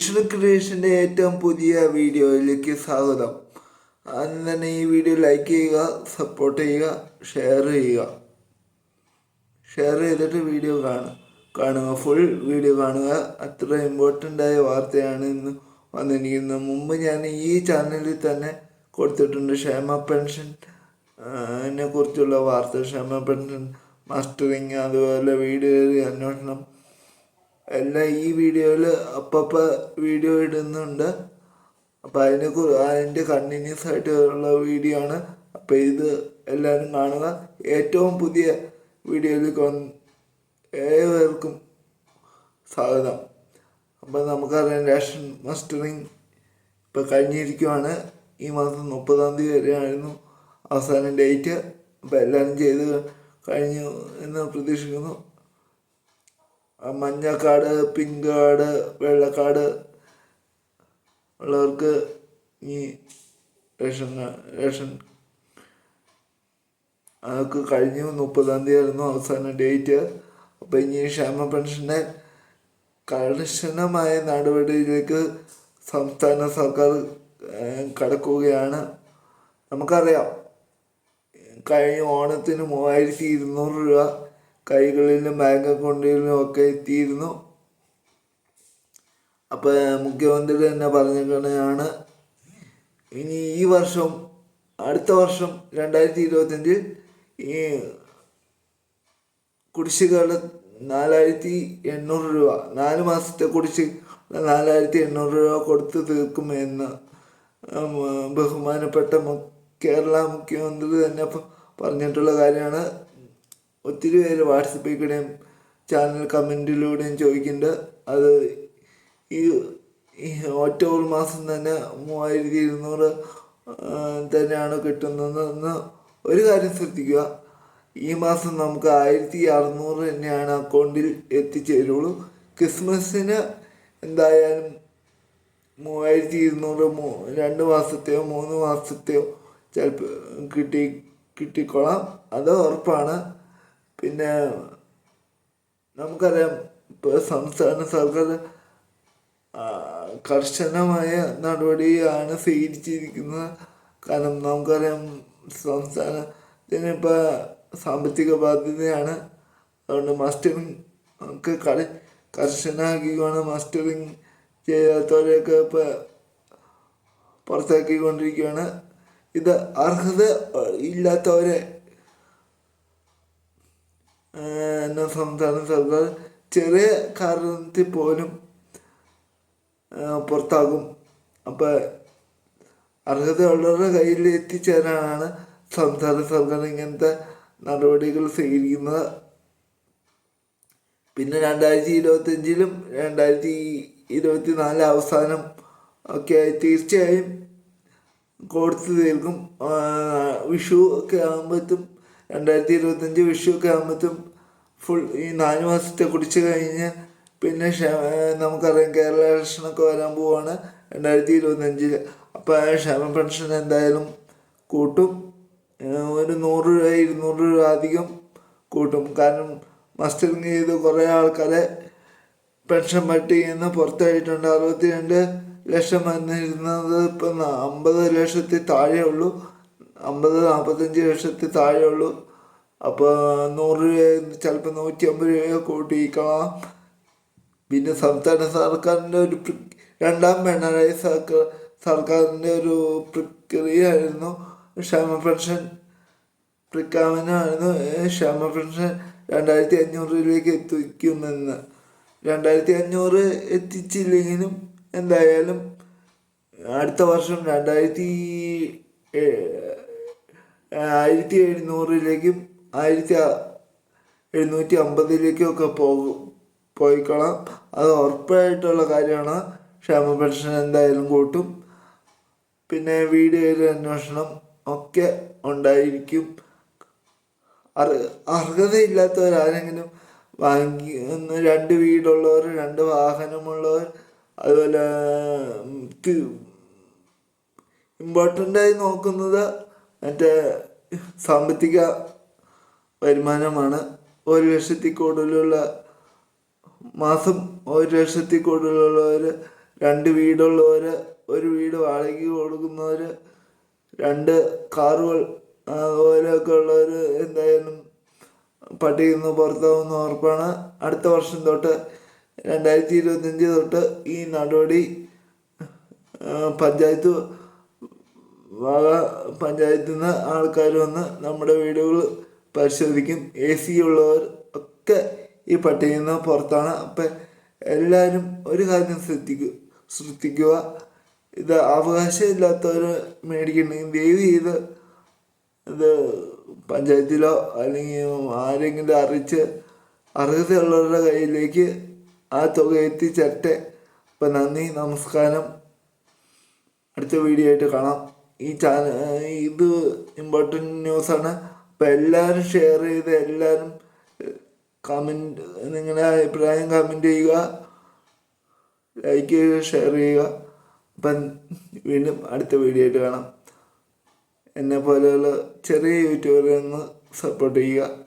വിഷ്ണു ക്രിയേഷന്റെ ഏറ്റവും പുതിയ വീഡിയോയിലേക്ക് സ്വാഗതം. ആദ്യം തന്നെ ഈ വീഡിയോ ലൈക്ക് ചെയ്യുക സപ്പോർട്ട് ചെയ്യുക ഷെയർ ചെയ്യുക. ഷെയർ ചെയ്തിട്ട് വീഡിയോ കാണുക. കാണുക ഫുൾ വീഡിയോ കാണുക. അത്ര ഇമ്പോർട്ടന്റ് ആയ വാർത്തയാണ് ഇന്ന് വന്നിരിക്കുന്നത്. മുമ്പ് ഞാൻ ഈ ചാനലിൽ തന്നെ കൊടുത്തിട്ടുണ്ട് ക്ഷേമ പെൻഷൻ കുറിച്ചുള്ള വാർത്ത. ക്ഷേമ പെൻഷൻ മാസ്റ്ററിങ് അതുപോലെ വീഡിയോ അന്വേഷണം എല്ലാം ഈ വീഡിയോയിൽ അപ്പപ്പ വീഡിയോ ഇടുന്നുണ്ട്. അപ്പം അതിനെ അതിന്റെ കണ്ടിന്യൂസ് ആയിട്ടുള്ള വീഡിയോ ആണ്. അപ്പം ഇത് എല്ലാവരും കാണുക. ഏറ്റവും പുതിയ വീഡിയോയിലേക്ക് വന്ന് ഏവർക്കും സ്വാഗതം. അപ്പം നമുക്കറിയാം റേഷൻ മസ്റ്ററിങ് ഇപ്പം കഴിഞ്ഞിരിക്കുവാണ്. ഈ മാസം മുപ്പതാം തീയതി വരെയായിരുന്നു അവസാന ഡേറ്റ് അപ്പം എല്ലാവരും ചെയ്ത് കഴിഞ്ഞു എന്ന് പ്രതീക്ഷിക്കുന്നു. ആ മഞ്ഞ കാർഡ് പിങ്ക് കാർഡ് വെള്ള കാർഡ് ഉള്ളവർക്ക് ഈ റേഷൻ റേഷൻ അതൊക്കെ കഴിഞ്ഞു. മുപ്പതാം തീയതി ആയിരുന്നു അവസാന ഡേറ്റ്. അപ്പോൾ ഇനി ക്ഷേമ പെൻഷന്റെ കർശനമായ നടപടിയിലേക്ക് സംസ്ഥാന സർക്കാർ കടക്കുകയാണ്. നമുക്കറിയാം കഴിഞ്ഞ ഓണത്തിന് മൂവായിരത്തി ഇരുന്നൂറ് രൂപ കൈകളിലും ബാങ്ക് അക്കൗണ്ടിലും ഒക്കെ എത്തിയിരുന്നു. അപ്പോൾ മുഖ്യമന്ത്രി തന്നെ പറഞ്ഞിരിക്കുന്നതാണ് ഇനി ഈ വർഷം അടുത്ത വർഷം രണ്ടായിരത്തി ഇരുപത്തഞ്ചിൽ ഈ കുടിശ്ശികളുടെ നാലായിരത്തി എണ്ണൂറ് രൂപ നാല് മാസത്തെ കുടിശ്ശിക നാലായിരത്തി എണ്ണൂറ് രൂപ കൊടുത്തു തീർക്കും എന്ന് ബഹുമാനപ്പെട്ട കേരള മുഖ്യമന്ത്രി തന്നെ പറഞ്ഞിട്ടുള്ള കാര്യമാണ്. ഒത്തിരി പേര് വാട്സപ്പിൽ കൂടെയും ചാനൽ കമന്റിലൂടെയും ചോദിക്കുന്നുണ്ട്. അത് ഈ ഈ ഒറ്റ മാസം തന്നെ മൂവായിരത്തി ഇരുന്നൂറ് തന്നെയാണ് കിട്ടുന്നതെന്ന് ഒരു കാര്യം ശ്രദ്ധിക്കുക. ഈ മാസം നമുക്ക് ആയിരത്തി അറുന്നൂറ് തന്നെയാണ് അക്കൗണ്ടിൽ എത്തിച്ചേരുള്ളൂ ക്രിസ്മസിന് എന്തായാലും മൂവായിരത്തി ഇരുന്നൂറ് മൂ രണ്ട് മാസത്തെയോ മൂന്ന് മാസത്തെയോ ചിലപ്പോൾ കിട്ടി കിട്ടിക്കോളാം. അത് ഉറപ്പാണ്. പിന്നെ നമുക്കറിയാം ഇപ്പോൾ സംസ്ഥാന സർക്കാർ കർശനമായ നടപടിയാണ് സ്വീകരിച്ചിരിക്കുന്നത്. കാരണം നമുക്കറിയാം സംസ്ഥാനത്തിന് ഇപ്പോൾ സാമ്പത്തിക ബാധ്യതയാണ്. അതുകൊണ്ട് മസ്റ്ററിങ് നമുക്ക് കളി കർശനാക്കിക്കൊണ്ട് മസ്റ്ററിങ് ചെയ്യാത്തവരെയൊക്കെ ഇപ്പോൾ പുറത്താക്കിക്കൊണ്ടിരിക്കുകയാണ്. ഇത് അർഹത ഇല്ലാത്തവരെ എന്ന സംസ്ഥാന സർക്കാർ ചെറിയ കാരണത്തിൽ പോലും പുറത്താകും. അപ്പോൾ അർഹതയുള്ളവരുടെ കയ്യിൽ എത്തിച്ചേരാനാണ് സംസ്ഥാന സർക്കാർ ഇങ്ങനത്തെ നടപടികൾ സ്വീകരിക്കുന്നത്. പിന്നെ രണ്ടായിരത്തി ഇരുപത്തഞ്ചിലും രണ്ടായിരത്തി ഇരുപത്തി നാല് അവസാനം ഒക്കെ തീർച്ചയായും കൊടുത്തു തീർക്കും. വിഷു ഒക്കെ ആകുമ്പോഴത്തും രണ്ടായിരത്തി ഇരുപത്തഞ്ച് വിഷു ഒക്കെ ആകുമ്പോഴത്തും ഫുൾ ഈ നാല് മാസത്തെ കുടിച്ച് കഴിഞ്ഞ് പിന്നെ നമുക്കറിയാം കേരള ഇലക്ഷനൊക്കെ വരാൻ പോവാണ് രണ്ടായിരത്തി ഇരുപത്തഞ്ചിൽ അപ്പോൾ ക്ഷേമ പെൻഷൻ എന്തായാലും കൂട്ടും. ഒരു നൂറ് രൂപ ഇരുന്നൂറ് രൂപ അധികം കൂട്ടും. കാരണം മസ്റ്ററിങ് ചെയ്ത് കുറേ ആൾക്കാരെ പെൻഷൻ പട്ടികയിൽ നിന്ന് പുറത്തായിട്ടുണ്ട്. അറുപത്തി രണ്ട് ലക്ഷം വന്നിരുന്നത് ഇപ്പം അമ്പത് ലക്ഷത്തിൽ താഴെ ഉള്ളൂ അമ്പത് നാൽപ്പത്തഞ്ച് ലക്ഷത്തിൽ താഴെ ഉള്ളൂ അപ്പോൾ നൂറ് രൂപ ചിലപ്പോൾ നൂറ്റി അമ്പത് രൂപ കൂട്ടിയിക്കണം പിന്നെ സംസ്ഥാന സർക്കാരിന്റെ ഒരു രണ്ടാം പിണറായി സർക്കാർ സർക്കാരിന്റെ ഒരു പ്രക്രിയയായിരുന്നു ക്ഷേമ പെൻഷൻ പ്രഖ്യാപനമായിരുന്നു. ക്ഷമ പെൻഷൻ രണ്ടായിരത്തി അഞ്ഞൂറ് രൂപയ്ക്ക് എത്തിക്കുമെന്ന് രണ്ടായിരത്തി അഞ്ഞൂറ് എത്തിച്ചില്ലെങ്കിലും എന്തായാലും അടുത്ത വർഷം രണ്ടായിരത്തി ആയിരത്തി എഴുന്നൂറിലേക്കും ആയിരത്തി എഴുന്നൂറ്റി അമ്പതിലേക്കൊക്കെ പോകും പോയിക്കോളാം. അത് ഉറപ്പായിട്ടുള്ള കാര്യമാണ്. ക്ഷേമ പെൻഷൻ എന്തായാലും കൂട്ടും. പിന്നെ വീഡിയോയിൽ അന്വേഷണം ഒക്കെ ഉണ്ടായിരിക്കും. അർ അർഹതയില്ലാത്തവരാരെങ്കിലും വാങ്ങി രണ്ട് വീടുള്ളവർ രണ്ട് വാഹനമുള്ളവർ അതുപോലെ ഇമ്പോർട്ടന്റായി നോക്കുന്നത് മറ്റേ സാമ്പത്തിക വരുമാനമാണ് ഒരു ലക്ഷത്തിൽ കൂടുതലുള്ള മാസം ഒരു ലക്ഷത്തിൽ കൂടുതലുള്ളവർ രണ്ട് വീടുള്ളവർ ഒരു വീട് വാടകയ്ക്ക് കൊടുക്കുന്നവർ രണ്ട് കാറുകൾ അതുപോലെയൊക്കെ ഉള്ളവർ എന്തായാലും പട്ടികയിൽ നിന്ന് പുറത്താവുന്ന ഉറപ്പാണ്. അടുത്ത വർഷം തൊട്ട് രണ്ടായിരത്തി ഇരുപത്തഞ്ച് തൊട്ട് ഈ നടപടി പഞ്ചായത്ത് വക പഞ്ചായത്തിൽ നിന്ന് ആൾക്കാർ വന്ന് നമ്മുടെ വീടുകൾ പരിശോധിക്കും. എ സി ഉള്ളവർ ഒക്കെ ഈ പട്ടികയിൽ നിന്ന് പുറത്താണ്. അപ്പം എല്ലാവരും ഒരു കാര്യം ശ്രദ്ധിക്കുക ശ്രദ്ധിക്കുക. ഇത് അവകാശമില്ലാത്തവർ മേടിക്കണമെങ്കിൽ ദയവ് ചെയ്ത് ഇത് പഞ്ചായത്തിലോ അല്ലെങ്കിൽ ആരെങ്കിലും അറിയിച്ച് അർഹതയുള്ളവരുടെ കയ്യിലേക്ക് ആ തുക എത്തിച്ചേരട്ടെ. അപ്പം നന്ദി നമസ്കാരം. അടുത്ത വീഡിയോ ആയിട്ട് കാണാം. ഈ ചാനൽ ഇത് ഇമ്പോർട്ടന്റ് ന്യൂസാണ് അപ്പം എല്ലാവരും ഷെയർ ചെയ്ത് എല്ലാവരും കമന്റ് നിങ്ങളുടെ അഭിപ്രായം കമന്റ് ചെയ്യുക. ലൈക്ക് ചെയ്യുക ഷെയർ ചെയ്യുക. അപ്പം വീണ്ടും അടുത്ത വീഡിയോ ആയിട്ട് കാണാം. എന്നെ പോലെയുള്ള ചെറിയ യൂട്യൂബറെ ഒന്ന് സപ്പോർട്ട് ചെയ്യുക.